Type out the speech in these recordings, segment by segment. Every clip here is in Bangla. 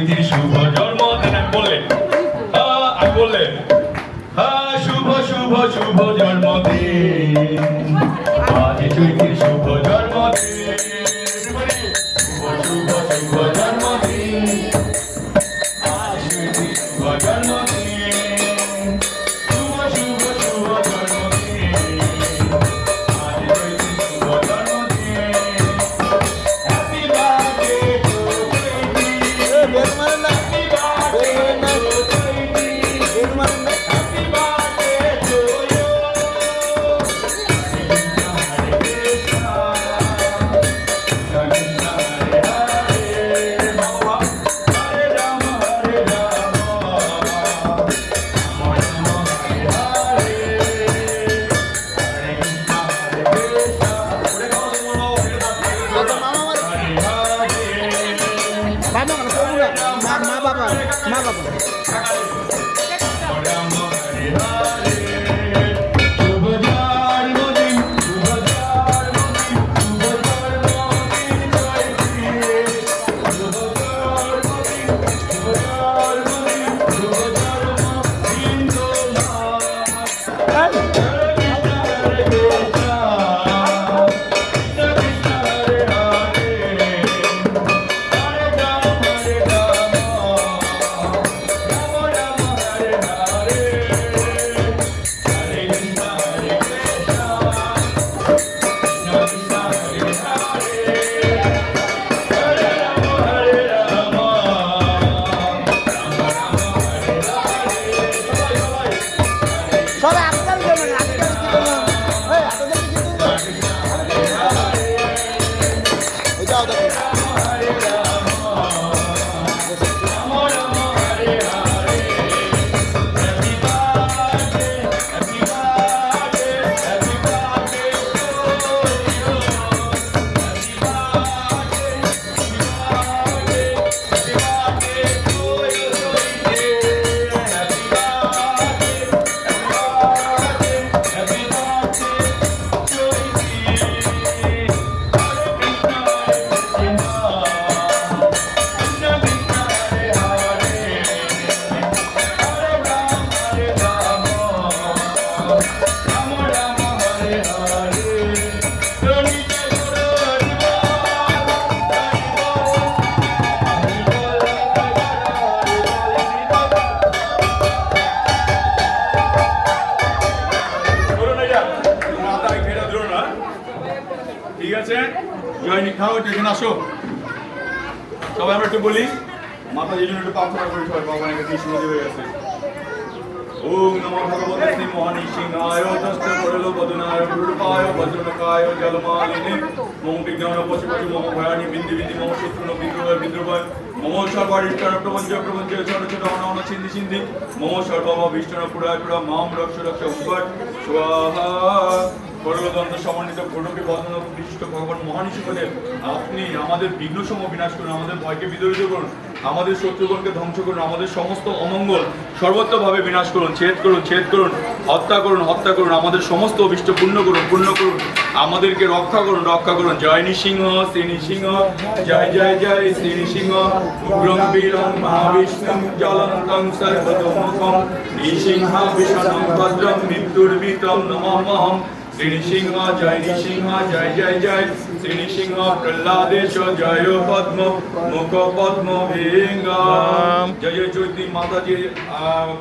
চৈতির শুভ জন্মদিন আমি বললে। হ্যাঁ, আমি বললে। হ্যাঁ, শুভ শুভ শুভ জন্মদিন। আজ চৈতির বাবা জয়নি খাও এখানে আসো সবাই আমরা একটু বলি যে জন্য একটু প্রার্থনা করি সবাই ভগবানের কাছে ঈশ্বর হয়ে গেছে। ওম নমো ভগবতে শ্রী মহানি সিংহায় তস্ত করল বদনায়, রূপায় বজ্রনকায় জলমালিনী। মম বিজ্ঞান পশু পশু মম ভয়ানি মম মম অন অন মম সর্বম বিষ্ণু পুরায় পুরা মাম, রক্ষ রক্ষ স্বাহা করলদন্ত সমন্বিত ঘটকে বদন বিশিষ্ট ভগবান মহানিষিকদেব আপনি আমাদের বিঘ্ন সম বিনাশ করুন, আমাদের ভয়কে বিদরিত করুন, আমাদের শত্রুগণকে ধ্বংস করুন, আমাদের সমস্ত অমঙ্গল সর্বত্রভাবে বিনাশ করুন, ছেদ করুন ছেদ করুন, হত্যা করুন হত্যা করুন, আমাদের সমস্ত অভিষ্ট পূর্ণ করুন পূর্ণ করুন, আমাদেরকে রক্ষা করুন রক্ষা করুন। জয় নৃসিংহ, শ্রী নৃসিংহ, জয় জয় জয়, শ্রী নৃসিংহ। উগ্রম বীরম মহাবিষ্ণু জ্বলন্তং সর্বতোমুখম নৃসিংহ ভীষণং ভদ্রম মৃত্যুর্বিতম নমঃ শ্রী জয় নৃসিংহ জয় জয় জয়। শ্রী প্রহ্লাদেশ জয় পদ্ম মুখ পদ্ম জয় জয় মাতাজি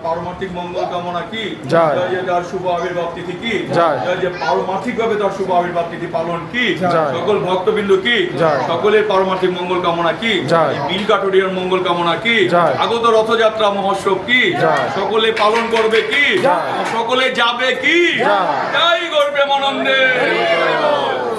পারমার্থিক মঙ্গল কামনা কি? জয়। জয় তার শুভ আবির্ভাব তিথি কি? জয়। যে পারমার্থিক ভাবে তার শুভ আবির্ভাব তিথি পালন কি? সকল ভক্তবৃন্দ কি? সকলের পারমার্থিক মঙ্গল কামনা কি? বিল কাঠুরিয়ার মঙ্গল কামনা কি? আগত রথযাত্রা মহোৎসব কি? সকলে পালন করবে কি? সকলে যাবে কি? জয়। 원한데